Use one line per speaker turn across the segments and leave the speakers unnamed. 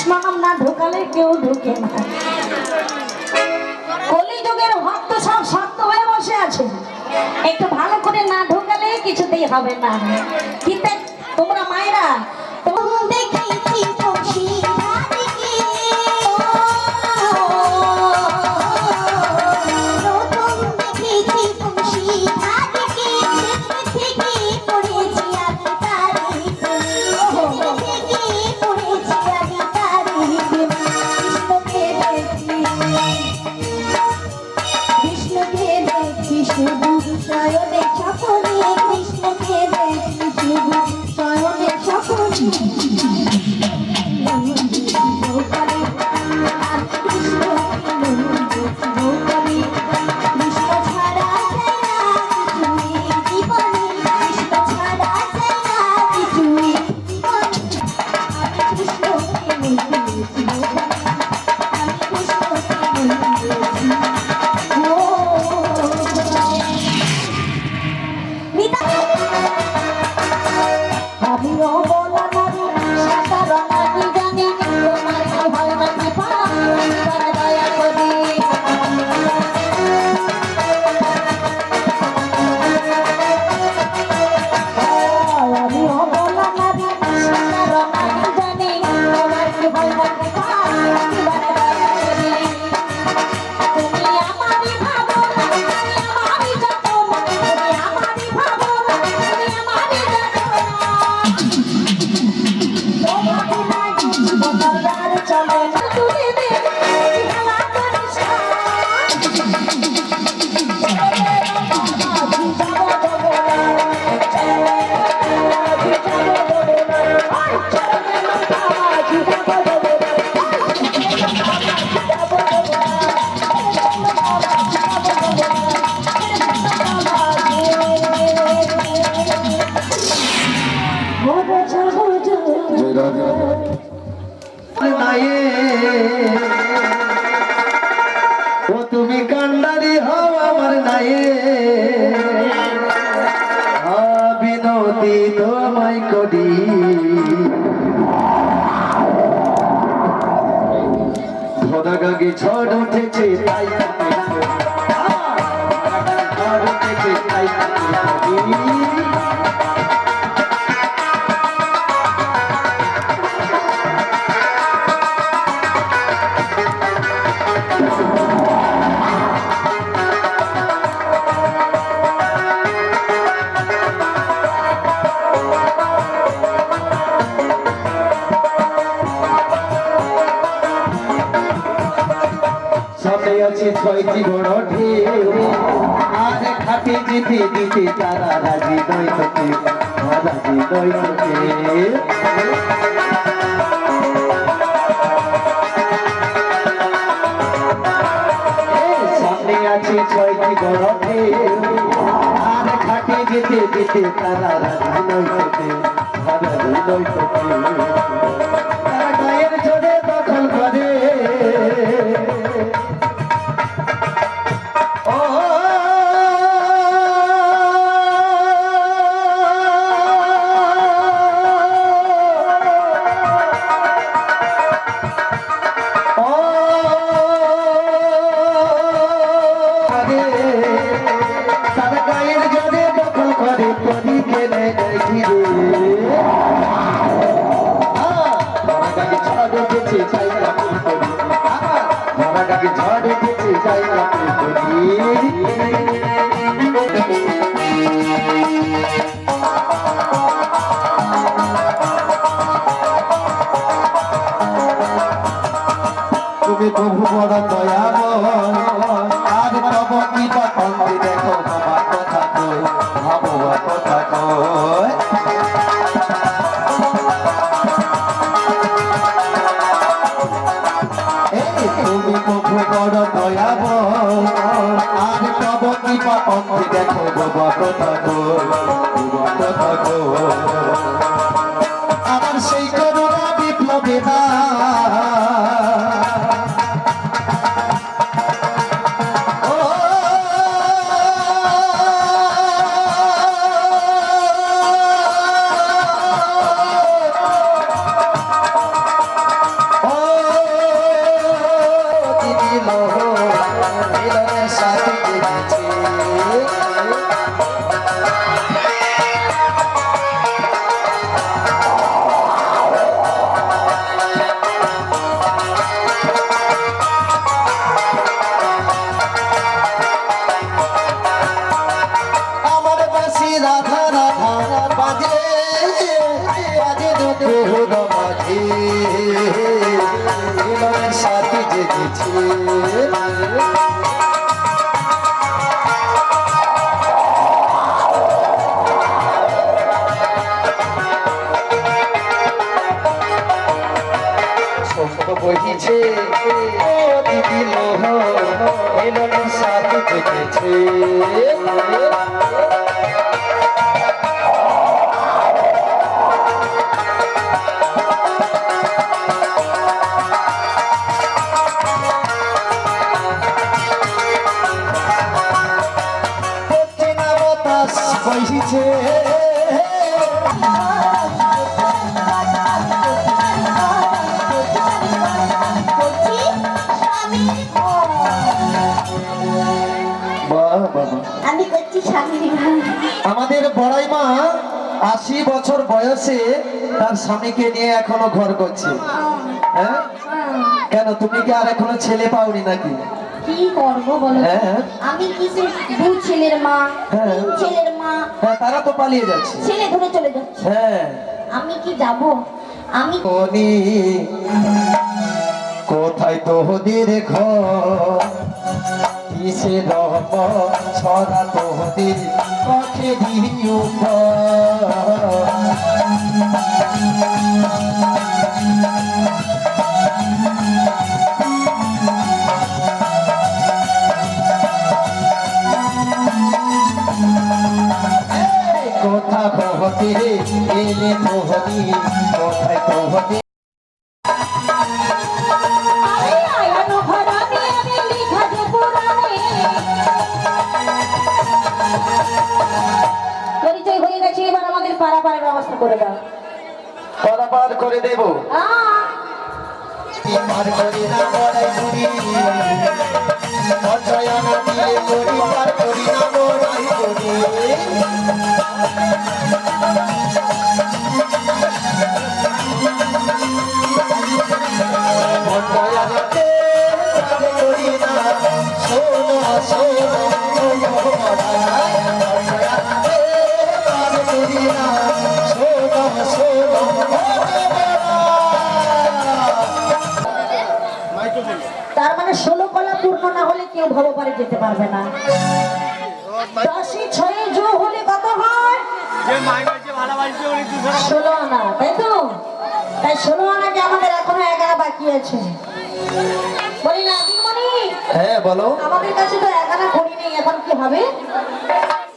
চশমা না ঢোকালে কেউ ঢোকে না। কলিযুগের ভক্ত সব শক্ত হয়ে বসে আছে। একটু ভালো করে না ঢোকালে কিছুতেই হবে না। কিন্তু তোমরা মায়েরা
তোমাদের নাই। বিনতি তোমায় করি। ধরা গাগে ঝড় উঠেছে তাই সামনে আছে ছয়টি গরতে আর খাটে যেতে যেতে তারা রাজি নয় করতে তারা রাজি নয় করতে তুমি প্রভু বড় দয়াবল আর তব কৃপা কন্দি দেখো বাবা কথা কয় ভাববা কথা কয় কর দয়াব আর তব কিবা পন্থী দেখো বত থাকো বত থাকো আমার সেই করুণা বিপ্লবী না বহিছে ও দিদি লোহ
মিলনের সাথে জেগেছে
আমাদের বড়াই মা আশি বছর বয়সে তার স্বামীকে নিয়ে এখনও ঘর করছে। হ্যাঁ? কেন তুমি কি আর এখনও ছেলে পাওনি নাকি?
কি করব বলো তো?
হ্যাঁ।
আমি কিসের দু ছেলের মা
হ্যাঁ।
তিন ছেলের মা।
হ্যাঁ তারা তো পালিয়ে যাচ্ছে।
ছেলে ধরে চলে যাচ্ছে।
হ্যাঁ।
আমি কি যাব? আমি
কোনি? কোথায় তোহদের ঘর? কিসে রব ছড়া তোহদের পথে দিও কোথা কহতে এলে তোহদি কোথায় তোহদি
করে দাও
পারাপার করে দেব
আহ,
পার না বড়াই করি অজয়ানা দিয়ে করি পার করি না বড়াই করি
পারবে না। দশই ছয়ে জো হলে কত হয়? ষোলো আনা তাই তো? তাই ষোলো আনাকে আমাদের এখনও এগারো বাকি আছে? বলি না
হ্যাঁ বলো।
আমাদের কাছে তো এগারো করি নেই এখন কি হবে?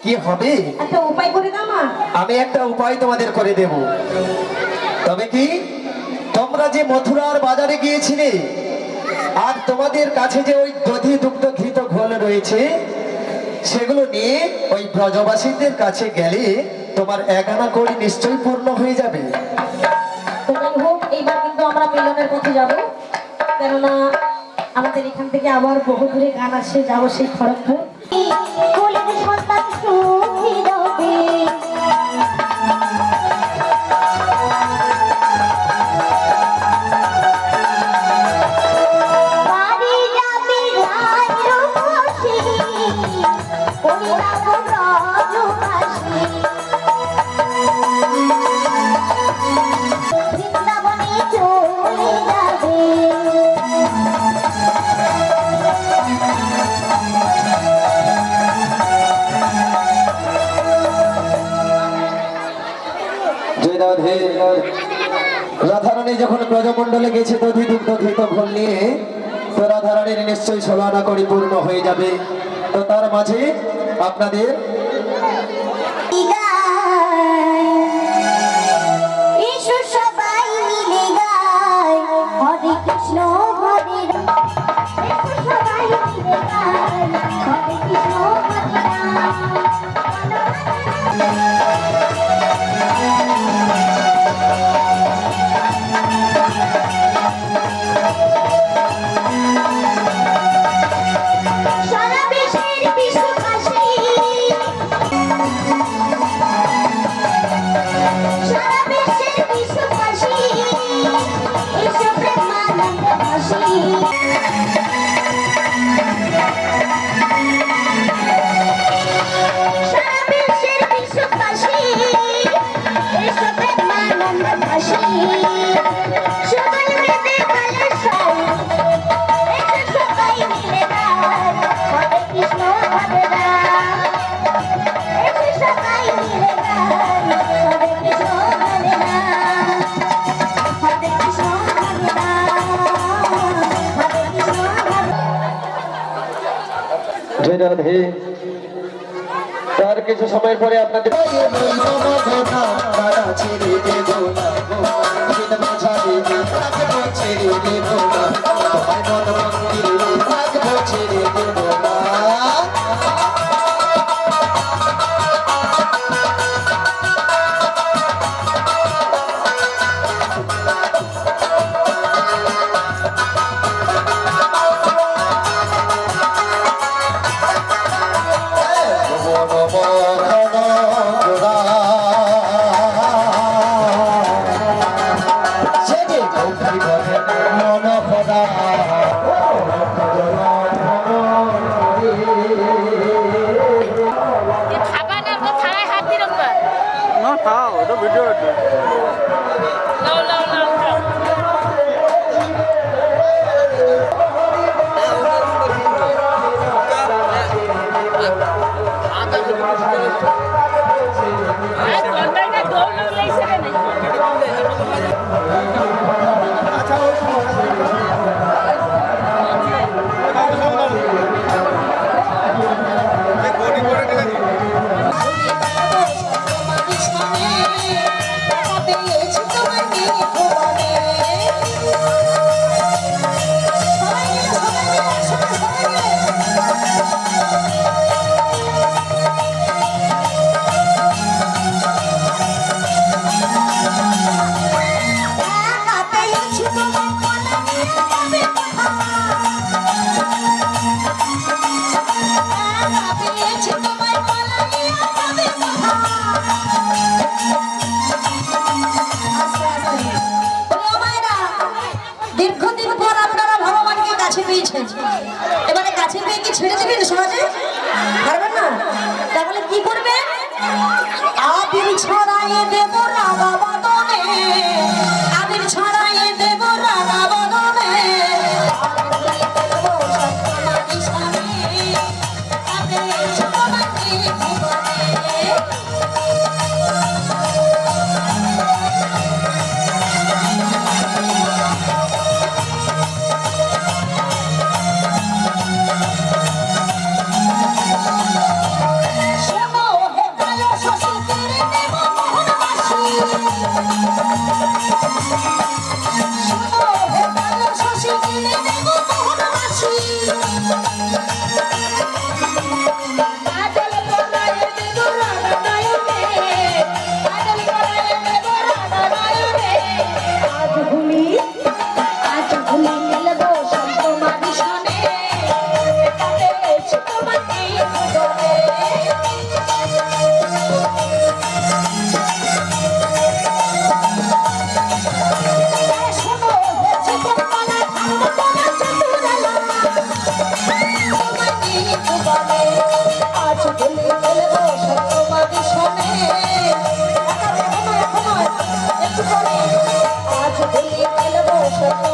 কি হবে?
একটা উপায় করে দাও না
আমি একটা উপায় তোমাদের করে দেব। তবে কি? তোমরা যে মথুরার বাজারে গিয়েছিলে আর তোমাদের কাছে যে ওই দধি দুগ্ধ ঘৃত ঘোল রয়েছে, সেগুলো নিয়ে ওই ব্রজবাসীদের কাছে গেলে তোমার একানা করি নিশ্চয়ই পূর্ণ হয়ে যাবে।
এইবার কিন্তু আমরা মিলনের পথে যাব। কেননা আমাদের এখান থেকে আবার বহু দূরে গান আসে যাব সেই খড়গপুর।
ব্রজমণ্ডলে গেছে দধি দুগ্ধ ধৃত ঘোল নিয়ে। তোরা ধারণের নিশ্চয়ই সলানা করি পূর্ণ হয়ে যাবে। তো তার মাঝে আপনাদের রাধে তার কিছু সময়ের পরে আপনাদের ছেড়ে দেব না
That'll be good. কি করবে? আপিল ছড়াইয়ে দেব না বাবা আজ ভুলে ফেলব সত্য